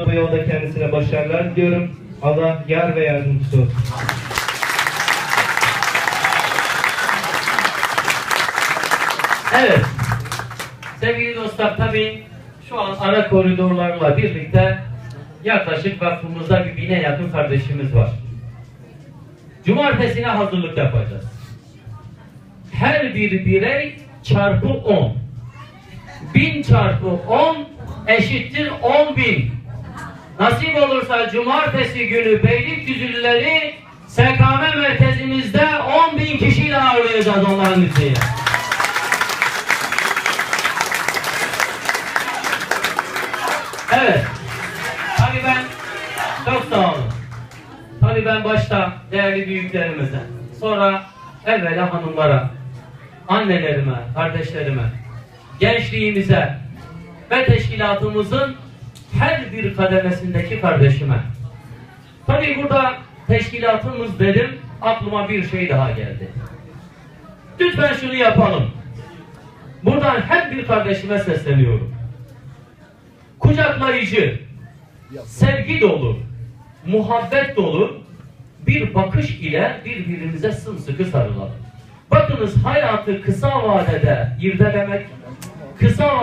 Bu yolda kendisine başarılar diliyorum. Allah yar ve yardımcısı olsun. Evet. Sevgili dostlar tabii şu an ara koridorlarla birlikte yaklaşık vakfımızda bir bine yakın kardeşimiz var. Cumartesine hazırlık yapacağız. Her bir birey çarpı 10. 1000 çarpı 10 eşittir 10 bin. Nasip olursa cumartesi günü Beylikdüzülüleri SKM merkezimizde 10 bin kişiyle ağırlayacağız onların izniyle. Evet. Tabii ben çok sağ olun. Tabii ben başta değerli büyüklerimize, sonra evvela hanımlara, annelerime, kardeşlerime, gençliğimize ve teşkilatımızın her bir kademesindeki kardeşime. Tabii burada teşkilatımız dedim, aklıma bir şey daha geldi. Lütfen şunu yapalım. Buradan her bir kardeşime sesleniyorum kucaklayıcı, sevgi dolu, muhabbet dolu bir bakış ile birbirimize sımsıkı sarılalım. Bakınız hayatı kısa vadede irdelemek, kısa